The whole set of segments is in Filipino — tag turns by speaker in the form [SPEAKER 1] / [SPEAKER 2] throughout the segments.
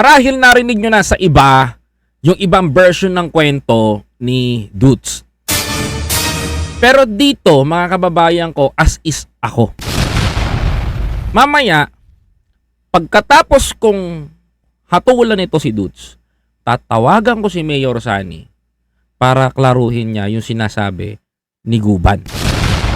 [SPEAKER 1] Marahil narinig nyo na sa iba yung ibang version ng kwento ni Dutz. Pero dito, mga kababayan ko, as is ako. Mamaya, pagkatapos kong hatulan ito si Dutz, tatawagan ko si Mayor Sani para klaruhin niya yung sinasabi ni Guban.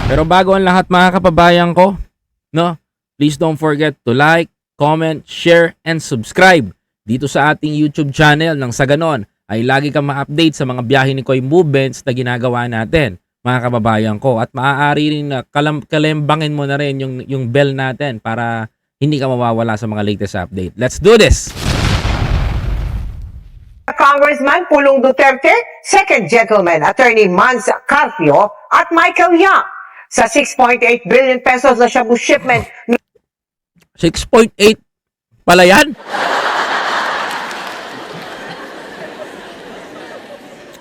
[SPEAKER 1] Pero bago ang lahat mga kababayan ko, no, please don't forget to like, comment, share, and subscribe dito sa ating YouTube channel nang sa ganon ay lagi kang ma-update sa mga biyahe ni Koy Movements na ginagawa natin mga kababayan ko at maaari rin na kalam, kalembangin mo na rin yung, yung bell natin para hindi ka mawawala sa mga latest update. Let's do this!
[SPEAKER 2] Congressman Pulong Duterte, Second Gentleman Attorney Mans Carpio at Michael Young sa 6.8 billion pesos na shabu shipment
[SPEAKER 1] 6.8 pala yan?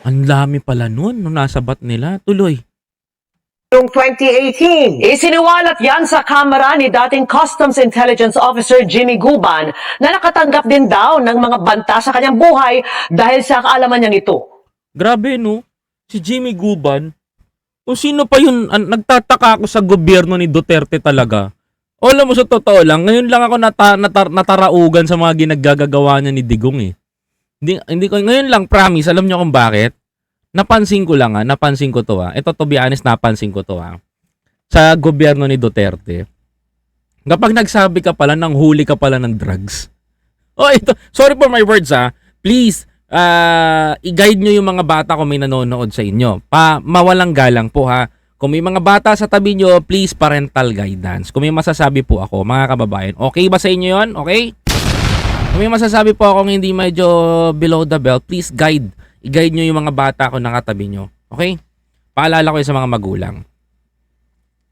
[SPEAKER 1] Ang dami pala nun nung nasa bat nila. Tuloy.
[SPEAKER 2] noong 2018.
[SPEAKER 3] Isiniwalat yan sa kamera ni dating Customs Intelligence Officer Jimmy Guban na nakatanggap din daw ng mga banta sa kanyang buhay dahil sa kaalaman niya nito.
[SPEAKER 1] Grabe no. Si Jimmy Guban. Kung sino pa yun, an- nagtataka ako sa gobyerno ni Duterte talaga. O, alam mo sa totoo lang, ngayon lang ako nata, nata- nataraugan sa mga ginaggagawa niya ni Digong eh. Hindi, hindi ko, ngayon lang, promise, alam niyo kung bakit? Napansin ko lang ah, napansin ko to ah. Ito to be honest, napansin ko to ah. Sa gobyerno ni Duterte. Kapag nagsabi ka pala ng huli ka pala ng drugs. Oh, ito, sorry for my words ah. Please, ah, i-guide nyo yung mga bata kung may nanonood sa inyo. Pa, mawalang galang po ha. Kung may mga bata sa tabi nyo, please parental guidance. Kung may masasabi po ako, mga kababayan, okay ba sa inyo yon? Okay? Kung may masasabi po akong hindi medyo below the belt, please guide. I-guide nyo yung mga bata ko nakatabi nyo. Okay? Paalala ko sa mga magulang.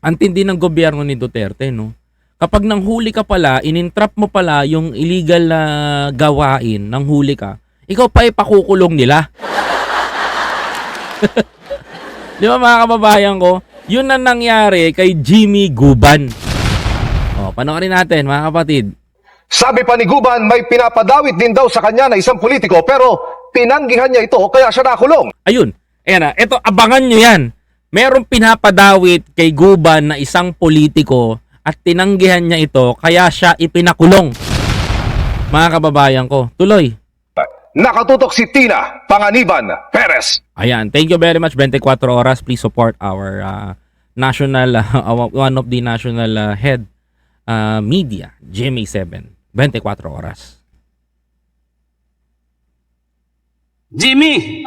[SPEAKER 1] Ang tindi ng gobyerno ni Duterte, no? Kapag nang huli ka pala, inintrap mo pala yung illegal na gawain nang huli ka, ikaw pa ipakukulong nila. Di ba mga kababayan ko? Yun ang nangyari kay Jimmy Guban. O, panoorin natin mga kapatid.
[SPEAKER 4] Sabi pa ni Guban, may pinapadawit din daw sa kanya na isang politiko pero tinanggihan niya ito kaya siya nakulong.
[SPEAKER 1] Ayun. Ayan na. Ito, abangan nyo yan. Merong pinapadawit kay Guban na isang politiko at tinanggihan niya ito kaya siya ipinakulong. Mga kababayan ko. Tuloy.
[SPEAKER 4] Nakatutok si Tina Panganiban Perez.
[SPEAKER 1] Ayan. Thank you very much. 24 oras. Please support our uh, national, uh, one of the national uh, head uh, media, GMA7. 24 oras.
[SPEAKER 5] Jimmy,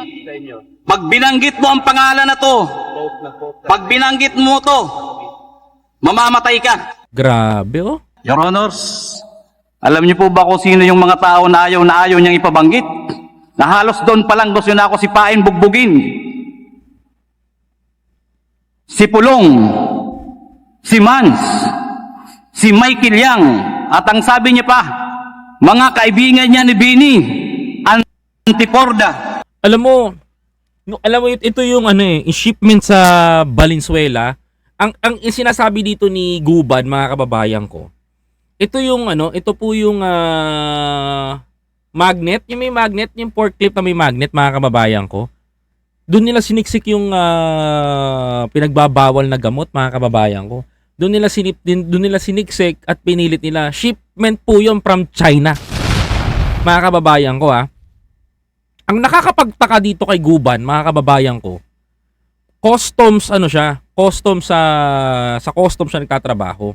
[SPEAKER 5] pag binanggit mo ang pangalan na to, pag binanggit mo to, mamamatay ka.
[SPEAKER 1] Grabe oh.
[SPEAKER 5] Your Honors, alam niyo po ba kung sino yung mga tao na ayaw na ayaw niyang ipabanggit? Na halos doon pa lang gusto na ako si Pain bugbugin. Si Pulong, si Mans, si Michael Yang, at ang sabi niya pa, mga kaibigan niya ni Bini, Antiporda,
[SPEAKER 1] Alam mo, no, alam mo ito yung ano eh, shipment sa Valenzuela. Ang ang sinasabi dito ni Guban, mga kababayan ko. Ito yung ano, ito po yung ah, magnet, yung may magnet, yung forklift na may magnet, mga kababayan ko. Doon nila siniksik yung ah, pinagbabawal na gamot, mga kababayan ko. Doon nila sinip din, doon nila siniksik at pinilit nila. Shipment po yun from China. Mga kababayan ko ah. Ang nakakapagtaka dito kay Guban, mga kababayan ko, customs ano siya, customs sa sa customs siya nagtatrabaho.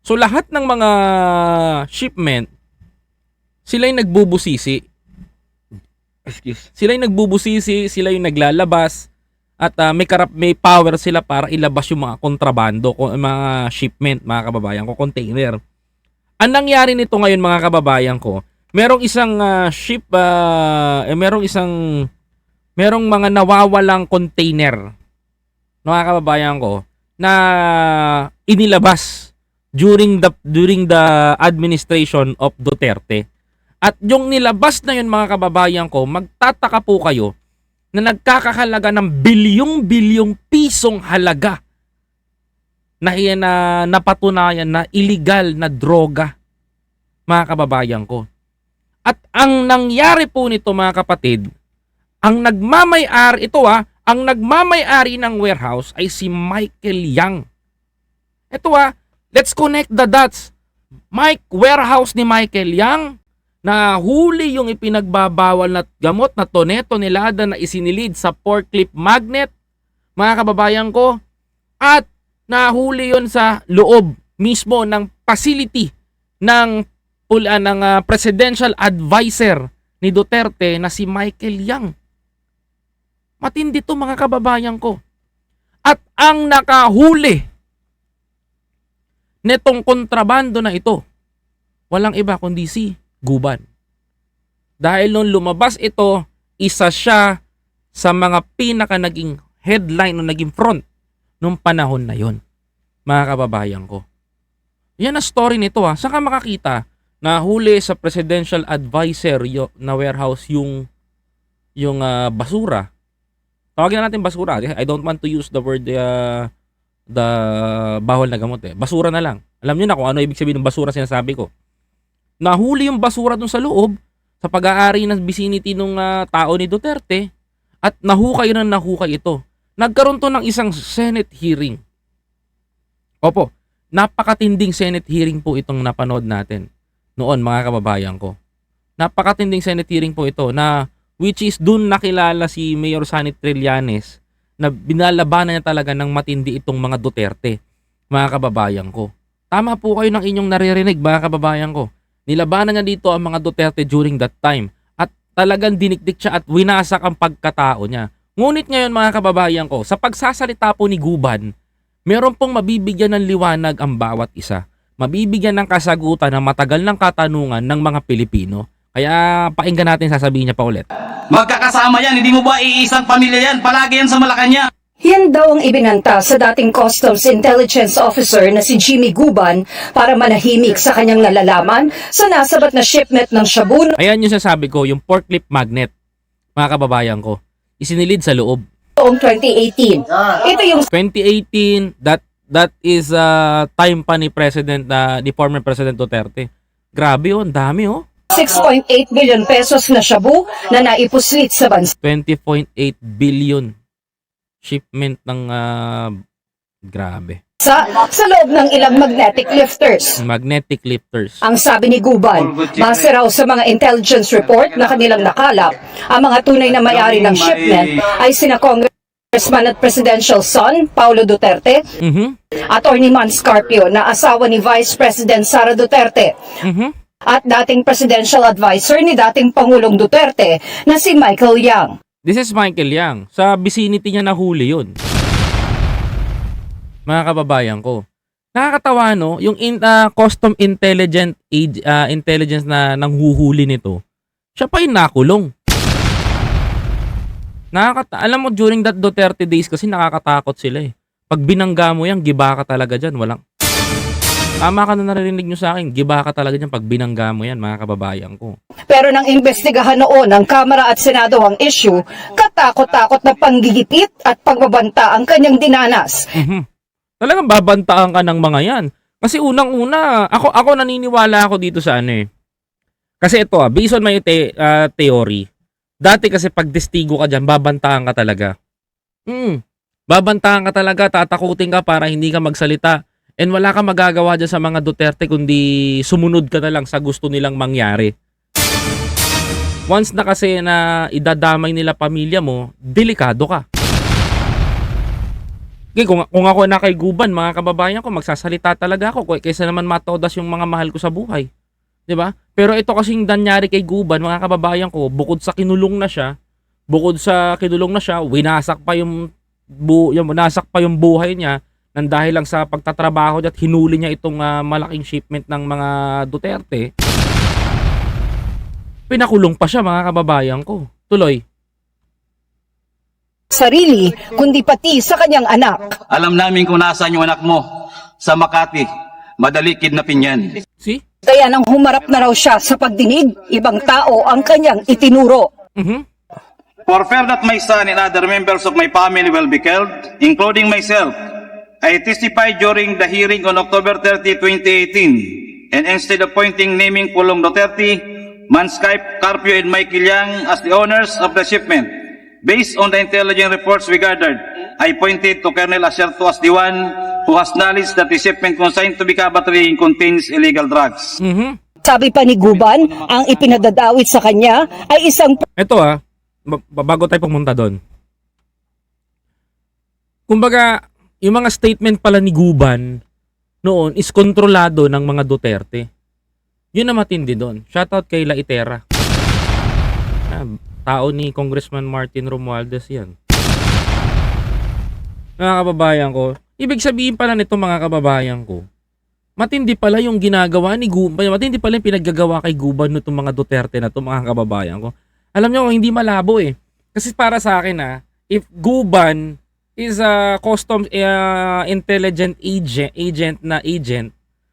[SPEAKER 1] So lahat ng mga shipment sila yung nagbubusisi. Excuse. Sila yung nagbubusisi, sila yung naglalabas at ah, may karap may power sila para ilabas yung mga kontrabando, ko- mga shipment, mga kababayan ko, container. Ang nangyari nito ngayon mga kababayan ko, merong isang ah, ship ah, eh, merong isang merong mga nawawalang container mga kababayan ko na inilabas during the during the administration of Duterte. At yung nilabas na yun mga kababayan ko, magtataka po kayo na nagkakahalaga ng bilyong-bilyong pisong halaga na, na napatunayan na illegal na droga mga kababayan ko. At ang nangyari po nito mga kapatid, ang nagmamay-ari, ito ah, ang nagmamay-ari ng warehouse ay si Michael Yang. Ito ah, let's connect the dots. Mike, warehouse ni Michael Yang, na huli yung ipinagbabawal na gamot na toneto nilada na isinilid sa forklift magnet, mga kababayan ko, at nahuli yon sa loob mismo ng facility ng pula ng ah, presidential advisor ni Duterte na si Michael Yang. Matindi to mga kababayan ko. At ang nakahuli netong kontrabando na ito, walang iba kundi si Guban. Dahil nung lumabas ito, isa siya sa mga pinaka naging headline o naging front nung panahon na yon mga kababayan ko. Yan ang story nito ha. Saan ka makakita na huli sa presidential advisor na warehouse yung yung ah, basura. Tawagin na natin basura. I don't want to use the word uh, the bawal na gamot eh. Basura na lang. Alam niyo na kung ano ibig sabihin ng basura sinasabi ko. Nahuli yung basura dun sa loob sa pag-aari ng vicinity ng tao ni Duterte at nahukay na nahukay ito. Nagkaroon to ng isang Senate hearing. Opo, napakatinding Senate hearing po itong napanood natin noon mga kababayan ko. Napakatinding Senate hearing po ito na which is dun nakilala si Mayor Sani Trillanes na binalabanan niya talaga ng matindi itong mga Duterte, mga kababayan ko. Tama po kayo ng inyong naririnig, mga kababayan ko. Nilabanan niya dito ang mga Duterte during that time at talagang dinikdik siya at winasak ang pagkatao niya. Ngunit ngayon mga kababayan ko, sa pagsasalita po ni Guban, meron pong mabibigyan ng liwanag ang bawat isa. Mabibigyan ng kasagutan ng matagal ng katanungan ng mga Pilipino. Kaya painggan natin sasabihin niya pa ulit.
[SPEAKER 5] Magkakasama yan, hindi mo ba iisang pamilya yan? Palagi yan sa Malacanang.
[SPEAKER 6] Yan daw ang ibinanta sa dating Customs Intelligence Officer na si Jimmy Guban para manahimik sa kanyang nalalaman sa nasabat na shipment ng shabu
[SPEAKER 1] Ayan yung sasabi ko, yung forklift magnet, mga kababayan ko. Isinilid sa loob.
[SPEAKER 6] noong 2018. Ito yung
[SPEAKER 1] 2018, that that is uh, time pa ni President na ni former President Duterte. Grabe oh, ang dami oh.
[SPEAKER 6] 6.8 billion pesos na shabu na naipuslit sa bansa.
[SPEAKER 1] 20.8 billion shipment ng ah, grabe.
[SPEAKER 6] sa loob ng ilang magnetic lifters.
[SPEAKER 1] Magnetic lifters.
[SPEAKER 6] Ang sabi ni Guban, base raw sa mga intelligence report na kanilang nakalap, ang mga tunay na may-ari ng shipment ay sina Congressman at Presidential son, Paulo Duterte,
[SPEAKER 1] Mhm.
[SPEAKER 6] Attorney Man Scarpio na asawa ni Vice President Sara Duterte,
[SPEAKER 1] Mhm.
[SPEAKER 6] at dating presidential advisor ni dating Pangulong Duterte na si Michael Yang.
[SPEAKER 1] This is Michael Yang. Sa vicinity niya nahuli yun. Mga kababayan ko. Nakakatawa no, yung in, ah, custom intelligent age, ah, intelligence na nanghuhuli nito. Siya pa yung nakulong. Nakakata alam mo during that Duterte days kasi nakakatakot sila eh. Pag binangga mo yan, giba ka talaga dyan. Walang Tama ka na narinig nyo sa akin. Giba ka talaga dyan pag binangga mo yan, mga kababayan ko.
[SPEAKER 6] Pero nang imbestigahan noon ng Kamara at Senado ang issue, katakot-takot na panggigipit at pagbabanta ang kanyang dinanas.
[SPEAKER 1] Mhm. Talagang babantaan ka ng mga yan. Kasi unang-una, ako ako naniniwala ako dito sa ano eh. Kasi ito ah, based on my te- ah, theory, dati kasi pag testigo ka dyan, babantaan ka talaga. Mm. Babantaan ka talaga, tatakutin ka para hindi ka magsalita. And wala kang magagawa dyan sa mga Duterte kundi sumunod ka na lang sa gusto nilang mangyari. Once na kasi na idadamay nila pamilya mo, delikado ka. Okay, kung, kung ako na kay Guban, mga kababayan ko, magsasalita talaga ako kay- kaysa naman matodas yung mga mahal ko sa buhay. 'Di ba? Pero ito kasing nangyari kay Guban, mga kababayan ko, bukod sa kinulong na siya, bukod sa kinulong na siya, winasak pa yung, bu, yung winasak pa yung buhay niya nang dahil lang sa pagtatrabaho niya at hinuli niya itong ah, malaking shipment ng mga Duterte. Pinakulong pa siya mga kababayan ko. Tuloy.
[SPEAKER 6] Sarili, kundi pati sa kanyang anak.
[SPEAKER 5] Alam namin kung nasaan yung anak mo. Sa Makati. Madali kidnapin yan.
[SPEAKER 1] See?
[SPEAKER 6] Kaya nang humarap na raw siya sa pagdinig, ibang tao ang kanyang itinuro.
[SPEAKER 1] Mhm.
[SPEAKER 5] For fear that my son and other members of my family will be killed, including myself, I testified during the hearing on October 30, 2018, and instead of pointing naming Pulong Duterte, Manskype, Carpio, and Michael Yang as the owners of the shipment. Based on the intelligence reports we gathered, I pointed to Colonel Acerto as the one who has knowledge that the shipment consigned to Bicabatri contains illegal drugs.
[SPEAKER 1] Mhm.
[SPEAKER 6] Sabi pa ni Guban, ang ipinadadawit sa kanya ay isang
[SPEAKER 1] Ito ah, ba- bago tayo pumunta doon. Kumbaga, yung mga statement pala ni Guban noon is kontrolado ng mga Duterte. Yun na matindi doon. Shoutout kay La Itera. Ah, tao ni Congressman Martin Romualdez yan. Mga kababayan ko, ibig sabihin pala nito mga kababayan ko, matindi pala yung ginagawa ni Guban, matindi pala yung pinaggagawa kay Guban nitong mga Duterte na to mga kababayan ko. Alam nyo, hindi malabo eh. Kasi para sa akin ah, if Guban is a customs uh, intelligent agent, agent na agent,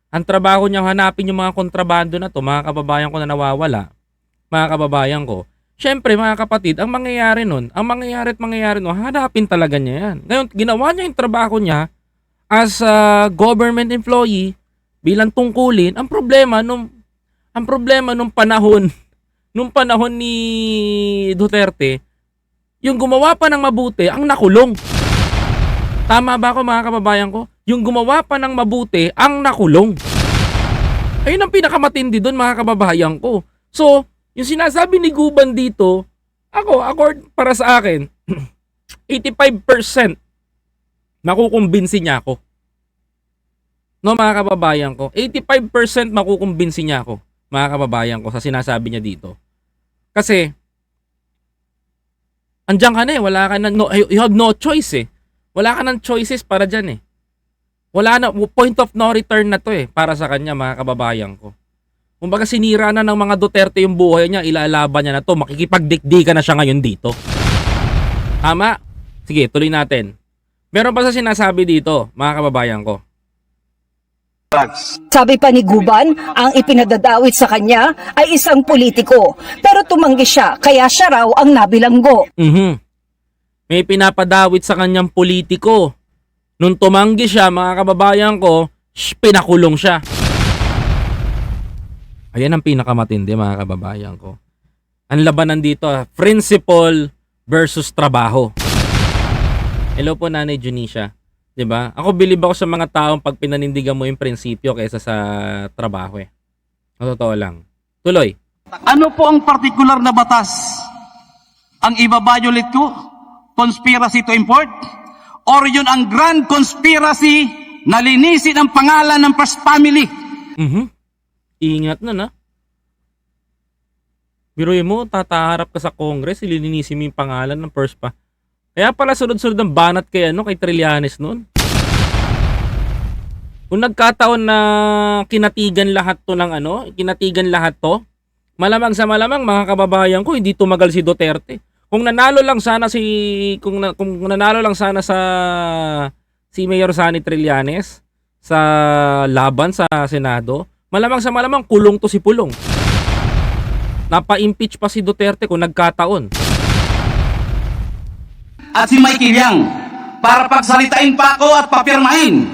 [SPEAKER 1] ang trabaho niya hanapin yung mga kontrabando na to, mga kababayan ko na nawawala, mga kababayan ko. Syempre mga kapatid, ang mangyayari nun, ang mangyayari at mangyayari nun, hanapin talaga niya yan. Ngayon, ginawa niya yung trabaho niya as a government employee bilang tungkulin. Ang problema nung ang problema nung panahon nung panahon ni Duterte, yung gumawa pa ng mabuti, ang nakulong. Tama ba ako mga kababayan ko? Yung gumawa pa ng mabuti, ang nakulong. Ayun ang pinakamatindi doon mga kababayan ko. So, yung sinasabi ni Guban dito, ako, accord para sa akin, 85% makukumbinsi niya ako. No mga kababayan ko, 85% makukumbinsi niya ako mga kababayan ko sa sinasabi niya dito. Kasi andiyan ka na eh, wala ka na no, you have no choice eh. Wala ka ng choices para diyan eh. Wala na point of no return na to eh para sa kanya mga kababayan ko. Kumbaga sinira na ng mga Duterte yung buhay niya, ilalaban niya na to, makikipagdikdikan na siya ngayon dito. Tama? Sige, tuloy natin. Meron pa sa sinasabi dito, mga kababayan ko.
[SPEAKER 6] Sabi pa ni Guban, ang ipinadadawit sa kanya ay isang politiko. Pero tumanggi siya, kaya siya raw ang nabilanggo.
[SPEAKER 1] Mhm. May pinapadawit sa kanyang politiko. Nung tumanggi siya, mga kababayan ko, shh, pinakulong siya. Ayan ang pinakamatindi, mga kababayan ko. Ang labanan dito, ah, principle versus trabaho. Hello po, Nanay Junisha. 'Di ba? Ako bilib ako sa mga taong pag pinanindigan mo yung prinsipyo kaysa sa trabaho eh. Ang Totoo lang. Tuloy.
[SPEAKER 5] Ano po ang partikular na batas? Ang ibabiolate ko? Conspiracy to import? Or yun ang grand conspiracy na linisin ang pangalan ng first family?
[SPEAKER 1] Mhm. Ingat na na. Biruin mo, tataharap ka sa Congress, ililinisin mo yung pangalan ng first pa. Kaya pala sunod-sunod ang banat kay ano, kay Trillanes noon. Kung nagkataon na kinatigan lahat to ng ano, kinatigan lahat to, malamang sa malamang mga kababayan ko, hindi tumagal si Duterte. Kung nanalo lang sana si kung, na- kung nanalo lang sana sa si Mayor Sani Trillanes sa laban sa Senado, malamang sa malamang kulong to si Pulong. Napa-impeach pa si Duterte kung nagkataon.
[SPEAKER 5] At si Mikey Yang para pagsalitain pa ako at papirmahin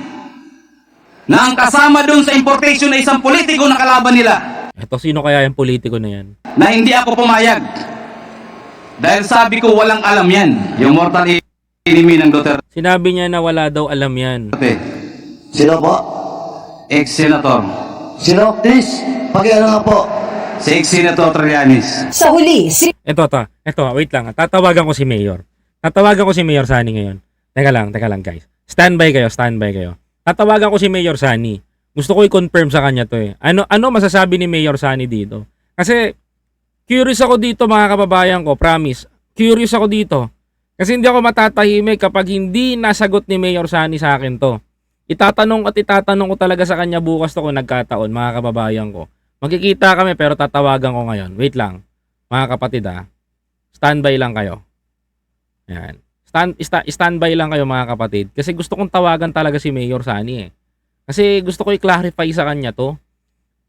[SPEAKER 5] na ang kasama doon sa importation ay isang politiko na kalaban nila
[SPEAKER 1] Eto, sino kaya yung politiko na yan?
[SPEAKER 5] na hindi ako pumayag. Dahil sabi ko walang alam yan, yung mortal enemy ng Duterte.
[SPEAKER 1] Sinabi niya na wala daw alam yan.
[SPEAKER 7] Sino po?
[SPEAKER 5] Ex-senator.
[SPEAKER 7] Sino? Please, pakiano nga po.
[SPEAKER 5] Si ex-senator Trillanes.
[SPEAKER 6] Sa huli, si
[SPEAKER 1] Eto, to. Eto, wait lang. Tatawagan ko si Mayor. Tatawagan ko si Mayor Sani ngayon. Teka lang, teka lang guys. Standby kayo, standby kayo. Tatawagan ko si Mayor Sani. Gusto ko i-confirm sa kanya to eh. Ano ano masasabi ni Mayor Sani dito? Kasi curious ako dito mga kababayan ko, promise. Curious ako dito. Kasi hindi ako matatahimik kapag hindi nasagot ni Mayor Sani sa akin to. Itatanong at itatanong ko talaga sa kanya bukas to kung nagkataon, mga kababayan ko. Magkikita kami pero tatawagan ko ngayon. Wait lang, mga kapatid ah. Standby lang kayo. Yan. Stand, sta, standby lang kayo mga kapatid. Kasi gusto kong tawagan talaga si Mayor Sani eh. Kasi gusto ko i-clarify sa kanya to.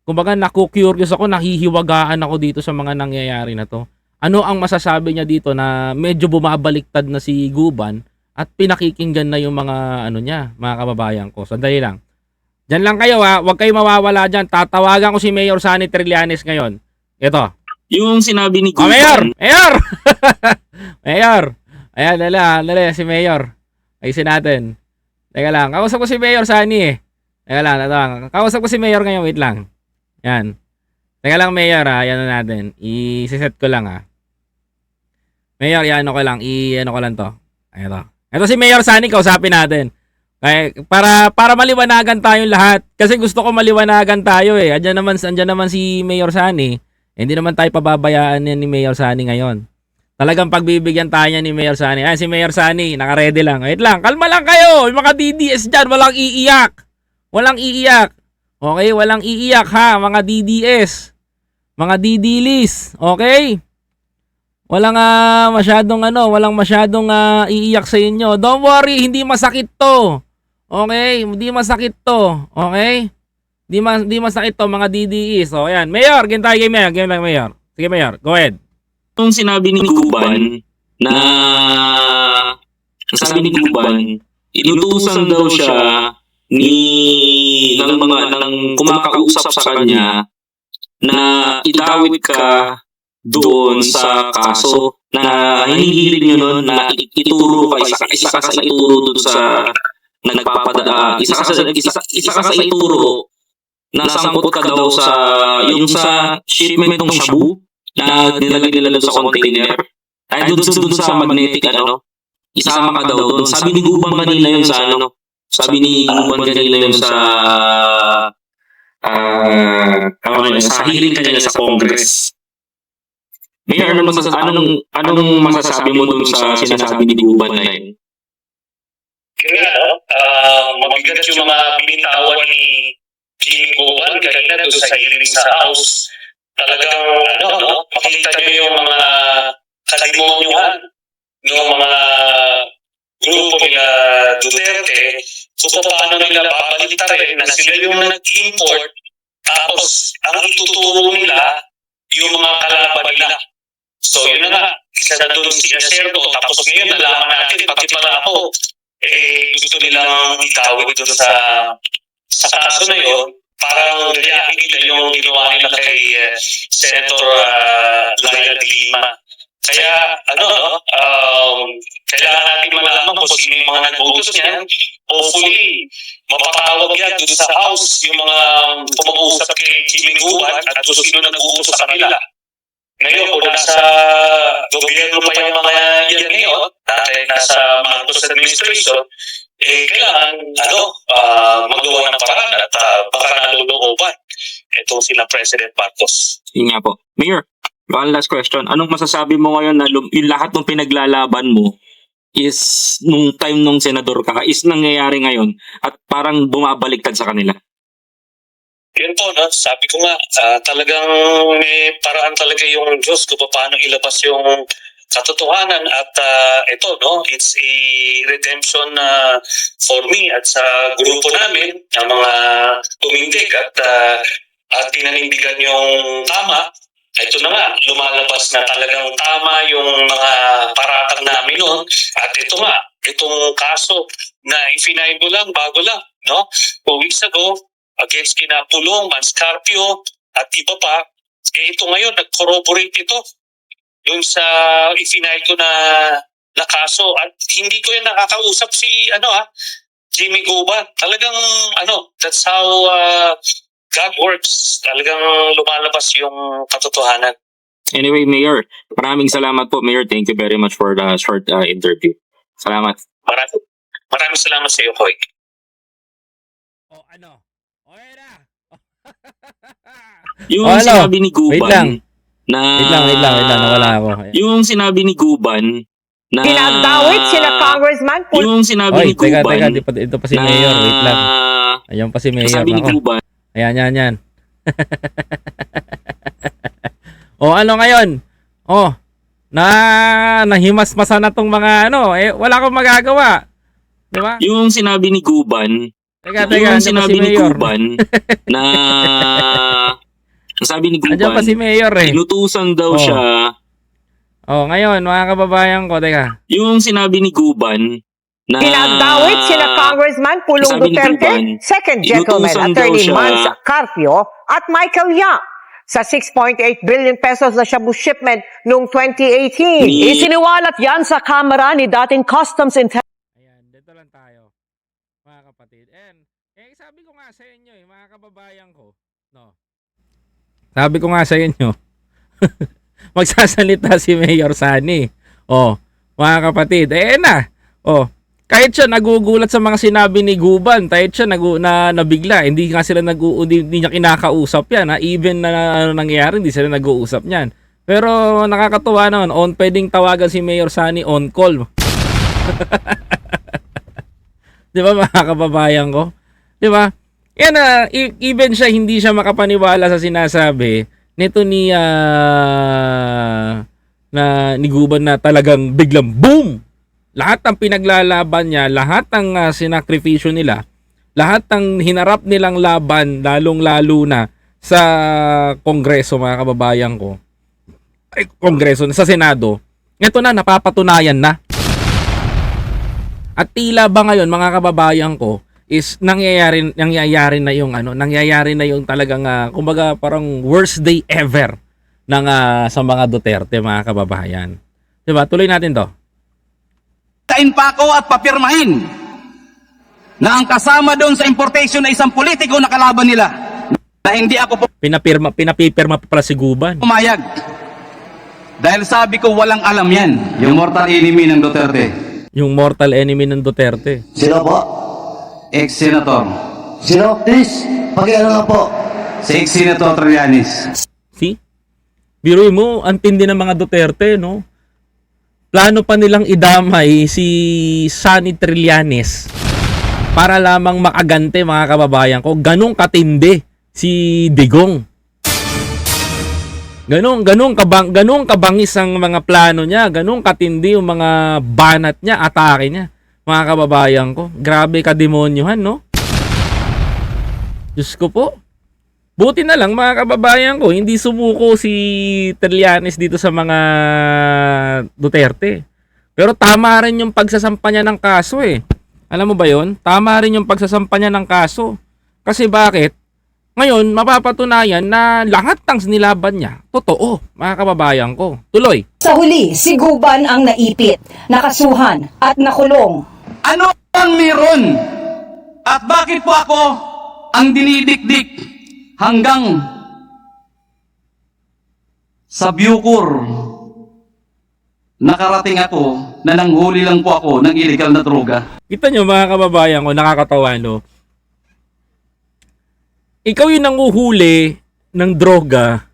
[SPEAKER 1] Kumbaga naku-curious ako, nahihiwagaan ako dito sa mga nangyayari na to. Ano ang masasabi niya dito na medyo bumabaliktad na si Guban at pinakikinggan na yung mga ano niya, mga kababayan ko. Sandali lang. Diyan lang kayo ha, huwag kayo mawawala dyan. Tatawagan ko si Mayor Sani Trillanes ngayon. Ito,
[SPEAKER 8] Yung sinabi ni
[SPEAKER 1] Oh,
[SPEAKER 8] Guban,
[SPEAKER 1] Mayor! Mayor! Mayor! Ayan, dala, dala, si Mayor. Ayusin natin. Teka lang, kausap ko si Mayor Sani eh. Teka lang, ito lang. Kausap ko si Mayor ngayon, wait lang. Yan. Teka lang, Mayor ha, yan na natin. I-set ko lang ha. Mayor, yan ko lang. I-ano ko lang to. Ito. Ito si Mayor Sani, kausapin natin. Kaya, para para maliwanagan tayong lahat. Kasi gusto ko maliwanagan tayo eh. Andiyan naman, andiyan naman si Mayor Sani. Hindi naman tayo pababayaan yan ni Mayor Sani ngayon. Talagang pagbibigyan tayo ni Mayor Sani. Ayan, si Mayor Sani, nakaredy lang. Wait lang, kalma lang kayo. Yung mga DDS dyan, walang iiyak. Walang iiyak. Okay, walang iiyak ha, mga DDS. Mga DDLis. Okay? Walang ah, masyadong ano, walang masyadong ah, iiyak sa inyo. Don't worry, hindi masakit to. Okay? Hindi masakit to. Okay? Di mas di masakit to mga DDE. So ayan, Mayor, tayo game Mayor, game lang Mayor. Sige Mayor, go ahead.
[SPEAKER 8] yung sinabi ni Guban na sabi ni Guban, inutusan daw siya ni ng mga ng kumakausap sa kanya na idawit ka doon sa kaso na hinihiling nyo nun na ituro ka isa, isa ka sa ituro doon sa nagpapada isa ka sa isa, isa ka sa ituro nasangkot ka daw sa yung sa shipment ng shabu na nilagay nila doon sa container. Ay doon doon doon sa magnetic ano isama ka daw doon sabi ni Gubang kanina yun sa ano sabi ni Gubang kanina yun sa ah uh, sa hearing kanina sa Congress. Mayor, ano masas anong anong masasabi mo dun sa sinasabi ni Guban na yun?
[SPEAKER 9] Kaya, no, ah, mabigat yung mga binitawan ni Jimmy Gowan kanina doon sa hearing sa House. Talagang, ano, no, makita nyo yung mga kalimonyuhan ng mga grupo nila Duterte kung paano nila babaliktarin na sila yung nag-import tapos ang ituturo nila yung mga kalaban nila. So yun na nga, isa na doon si Acerto tapos ngayon nalaman natin pati pala ako eh gusto nilang itawid doon sa sa kaso na yun, parang gayahin nila yung ginawa nila kay eh, Senator uh, Laila Lima. Kaya, ano, no, um, kailangan natin malaman kung sino yung mga nag-utos niyan. Hopefully, mapatawag yan doon sa House yung mga pumag-uusap kay Jimmy Guban at kung sino nag-utos sa kanila. Ngayon, kung nasa gobyerno pa yung mga yan ngayon, dahil nasa Marcos administration, eh, kailangan, ano, ah, magawa ng paraan at uh, baka nalulooban itong sila President Marcos.
[SPEAKER 8] Yun nga po. Mayor, one last question. Anong masasabi mo ngayon na yung lahat ng pinaglalaban mo is nung time nung senador ka is nangyayari ngayon at parang bumabaliktad sa kanila?
[SPEAKER 9] Yun po, no? sabi ko nga, ah, talagang may paraan talaga yung Diyos kung paano ilabas yung katotohanan at ah, ito, no, it's a redemption na for me at sa grupo namin, ng mga tumindig at, ah, at pinanindigan yung tama. Ito na nga, lumalabas na talagang tama yung mga paratang namin noon. At ito nga, itong kaso na ifinail ko lang, bago lang, no? Two weeks ago, against kina Pulong, Manscarpio, at iba pa, eh ito ngayon, nag-corroborate ito yung sa ifinail ko na, na kaso. At hindi ko yung nakakausap si, ano ha, Jimmy Guba. Talagang, ano, that's how uh, God works. Talagang lumalabas yung katotohanan.
[SPEAKER 8] Anyway, Mayor, maraming salamat po. Mayor, thank you very much for the short uh, interview. Salamat.
[SPEAKER 9] Maraming, maraming salamat sa iyo, Koy.
[SPEAKER 1] O ano? Okay na.
[SPEAKER 8] Yung
[SPEAKER 1] Oh, ano?
[SPEAKER 8] sinabi ni Guban
[SPEAKER 1] Wait lang.
[SPEAKER 8] na...
[SPEAKER 1] wait lang, wait lang, wait lang, nawala ako.
[SPEAKER 8] Yung sinabi ni Guban na...
[SPEAKER 2] Pinagdawit sila Congressman Pul-
[SPEAKER 8] Yung sinabi
[SPEAKER 1] Oy,
[SPEAKER 8] ni
[SPEAKER 1] teka,
[SPEAKER 8] Guban
[SPEAKER 1] teka, pa, ito pa si
[SPEAKER 8] na...
[SPEAKER 1] Mayor, wait lang. Ayan pa si Mayor.
[SPEAKER 8] Sabi ni
[SPEAKER 1] Ako.
[SPEAKER 8] Guban,
[SPEAKER 1] Ayan, yan, yan. o ano ngayon? Oh, na nahimasmasan na tong mga ano, eh wala akong magagawa. 'Di ba?
[SPEAKER 8] yung sinabi ni Guban
[SPEAKER 1] Teka, teka,
[SPEAKER 8] yung sinabi
[SPEAKER 1] si
[SPEAKER 8] ni
[SPEAKER 1] Mayor.
[SPEAKER 8] Guban na sabi ni
[SPEAKER 1] Andyan pa si
[SPEAKER 8] Guban
[SPEAKER 1] Mayor eh.
[SPEAKER 8] inutusan daw
[SPEAKER 1] Oh.
[SPEAKER 8] siya
[SPEAKER 1] Oh, ngayon mga kababayan ko, teka.
[SPEAKER 8] yung sinabi ni Guban na
[SPEAKER 2] Pinagdawit sila Congressman Pulong
[SPEAKER 8] Sabi ni
[SPEAKER 2] Duterte,
[SPEAKER 8] Guban,
[SPEAKER 2] second gentleman,
[SPEAKER 8] inutusan daw
[SPEAKER 2] attorney
[SPEAKER 8] siya-
[SPEAKER 2] Manz Carpio at Michael Yang. sa 6.8 billion pesos na shabu shipment noong 2018.
[SPEAKER 3] Isiniwalat yan sa kamera ni dating Customs Intelligence
[SPEAKER 1] Ayan, dito lang tayo. Mga kapatid. And, eh, sabi ko nga sa inyo eh, mga kababayan ko, no. Sabi ko nga sa inyo, magsasalita si Mayor Sani. Oh, mga kapatid, eh na. Oh, kahit siya nagugulat sa mga sinabi ni Guban, kahit siya nagu, na nabigla, hindi nga sila nag hindi, hindi niya kinakausap yan. Ha? Even na ano nangyayari, hindi sila nag-uusap niyan. Pero nakakatuwa naman, on pwedeng tawagan si Mayor Sani on call. 'Di ba mga kababayan ko? 'Di ba? Yan e- even siya hindi siya makapaniwala sa sinasabi nito ni ah, na ni Guban na talagang biglang boom. Lahat ng pinaglalaban niya, lahat ng ah, sinakripisyo nila, lahat ng hinarap nilang laban lalong-lalo na sa kongreso mga kababayan ko. Ay, kongreso sa Senado. Ito na napapatunayan na. At tila ba ngayon mga kababayan ko is nangyayari nangyayari na yung ano, nangyayari na yung talagang ah, kumbaga parang worst day ever ng ah, sa mga Duterte mga kababayan. 'Di ba? Tuloy natin 'to.
[SPEAKER 5] Tain pa ako at papirmahin na ang kasama doon sa importation na isang politiko na kalaban nila na hindi ako
[SPEAKER 1] Pinapirma pinapipirma pa pala si Guban.
[SPEAKER 5] pumayag. Dahil sabi ko walang alam yan. Yung mortal enemy ng Duterte.
[SPEAKER 1] Yung mortal enemy ng Duterte.
[SPEAKER 7] Sino po?
[SPEAKER 5] Ex-senator.
[SPEAKER 7] Sino? Please, pakialam nga po.
[SPEAKER 5] Si ex-senator Trillanes.
[SPEAKER 1] See? Biruin mo, ang tindi ng mga Duterte, no? Plano pa nilang idamay si Sunny Trillanes para lamang makagante mga kababayan ko. Ganong katindi si Digong. Ganong, ganong, kabang, ganong kabangis ang mga plano niya. Ganong katindi yung mga banat niya, atake niya. Mga kababayan ko. Grabe kademonyohan, no? Diyos ko po. Buti na lang mga kababayan ko, hindi sumuko si Trillanes dito sa mga Duterte. Pero tama rin yung pagsasampa niya ng kaso eh. Alam mo ba yon? Tama rin yung pagsasampa niya ng kaso. Kasi bakit? Ngayon, mapapatunayan na lahat ng nilaban niya, totoo, mga kababayan ko. Tuloy.
[SPEAKER 6] Sa huli, si Guban ang naipit, nakasuhan at nakulong.
[SPEAKER 5] Ano ang meron? At bakit po ako ang dinidikdik hanggang sa Bucor nakarating ako na nanghuli lang po ako ng illegal na droga.
[SPEAKER 1] Kita nyo mga kababayan ko, nakakatawa no? Ikaw yung nanguhuli ng droga.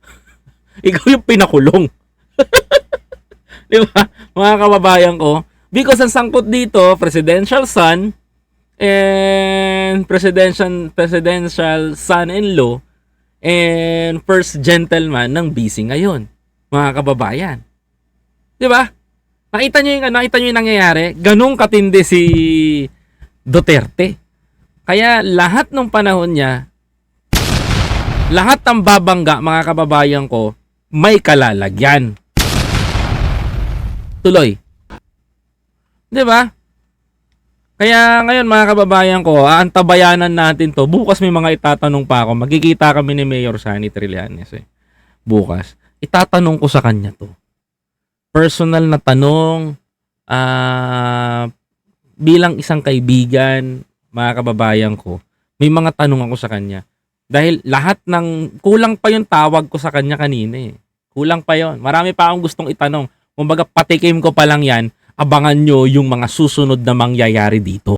[SPEAKER 1] Ikaw yung pinakulong. Di ba? Mga kababayan ko. Because ang sangkot dito, presidential son and presidential presidential son-in-law and first gentleman ng BC ngayon. Mga kababayan. Di ba? Nakita niyo yung nakita niyo yung nangyayari? Ganong katindi si Duterte. Kaya lahat ng panahon niya, lahat ng babangga, mga kababayan ko, may kalalagyan. Tuloy. 'Di ba? Kaya ngayon mga kababayan ko, aantabayanan natin to. Bukas may mga itatanong pa ako. Magkikita kami ni Mayor Sani Trillanes eh. Bukas. Itatanong ko sa kanya to. Personal na tanong, ah bilang isang kaibigan, mga kababayan ko, may mga tanong ako sa kanya. Dahil lahat ng, kulang pa yung tawag ko sa kanya kanina eh. Kulang pa yon. Marami pa akong gustong itanong. Kumbaga patikim ko pa lang yan, abangan nyo yung mga susunod na mangyayari dito.